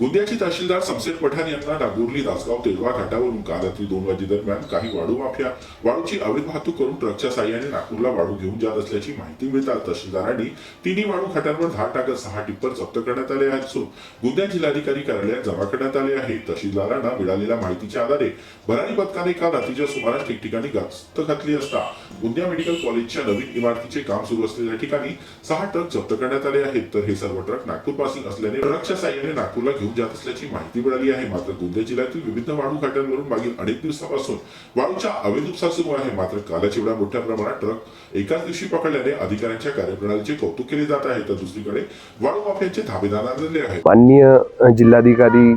गोंदियाची तहसीलदार समशेर पठाण यांना नागुर्ली दासगाव तेलवा घाटावरून काल रात्री दोन वाजेदरम्यान काही वाळू माफिया वाळूची अवैध वाहतूक करून ट्रकच्या साह्याने नागपूरला वाळू घेऊन जात असल्याची माहिती मिळताच तहसीलदारांनी तिन्ही वाळू खात्यांवर धाड टाकत सहा टिप्पर जप्त करण्यात आले आहेत. असून गोंदिया जिल्हाधिकारी कार्यालयात जमा करण्यात आले आहे. तहसीलदारांना मिळालेल्या माहितीच्या आधारे भरारी पथकाने काल रात्रीच्या सुमारास ठिकठिकाणी गस्त घातली असता गोंदिया मेडिकल कॉलेजच्या नवीन इमारतीचे काम सुरू असलेल्या ठिकाणी सहा ट्रक जप्त करण्यात आले आहेत. तर हे सर्व ट्रक नागपूरपासून असल्याने ट्रकच्या साह्याने नागपूरला घेऊन जात असल्याची माहिती मिळाली आहे. मात्र गोंदिया जिल्ह्यातील विविध वाळू घाटांवरून मागील अनेक दिवसापासून वाळूच्या अवैध उपसा सुरू आहे. मात्र कालच एवढ्या मोठ्या प्रमाणात ट्रक एकाच दिवशी पकडल्याने अधिकाऱ्यांच्या कार्यप्रणालीचे कौतुक केले जात आहे. तर दुसरीकडे वाळू माफियांचे धाबेदार आढळले आहेत. माननीय जिल्हाधिकारी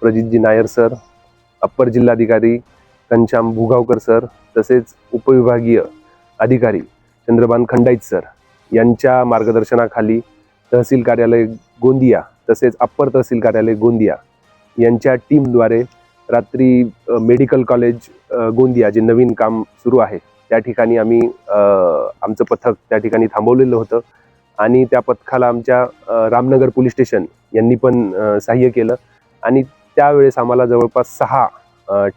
प्रजितजी नायर सर अप्पर जिल्हाधिकारी घनश्याम भुगावकर सर तसेच उपविभागीय अधिकारी चंद्रभान खंडाईत सर यांच्या मार्गदर्शनाखाली तहसील कार्यालय गोंदिया तसेच अप्पर तहसील कार्यालय गोंदिया यांच्या टीमद्वारे रात्री मेडिकल कॉलेज गोंदिया जे नवीन काम सुरू आहे त्या ठिकाणी आम्ही आमचं पथक त्या ठिकाणी थांबवलेलं होतं. आणि त्या पथकाला आमच्या रामनगर पोलीस स्टेशन यांनी पण सहाय्य केलं. आणि त्यावेळेस आम्हाला जवळपास सहा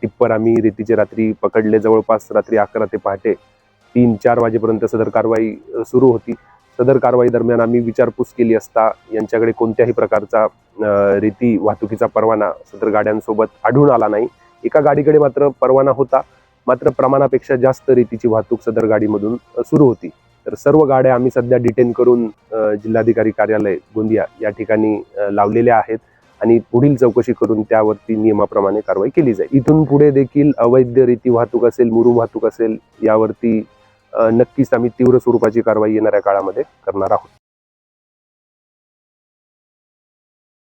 टिप्पर आम्ही रेतीचे रात्री पकडले. जवळपास रात्री अकरा ते पहाटे तीन चार वाजेपर्यंत सदर कारवाई सुरू होती. सदर कारवाई दरम्यान आम्ही विचारपूस केली असता यांच्याकडे कोणत्याही प्रकारचा रीती रेती वाहतुकीचा परवाना सदर गाड्यांसोबत आढळून आला नाही. एका गाडीकडे मात्र परवाना होता. मात्र प्रमाणापेक्षा जास्त रीतीची वाहतूक सदर गाडीमधून सुरू होती. तर सर्व गाड्या आम्ही सध्या डिटेन करून जिल्हाधिकारी कार्यालय गोंदिया या ठिकाणी लावलेल्या आहेत आणि पुढील चौकशी करून त्यावरती नियमाप्रमाणे कारवाई केली जाईल. इथून पुढे देखील अवैध रीती वाहतूक असेल मुरुम वाहतूक असेल यावरती नक्कीच आम्ही तीव्र स्वरूपाची कारवाई येणाऱ्या काळामध्ये करणार आहोत.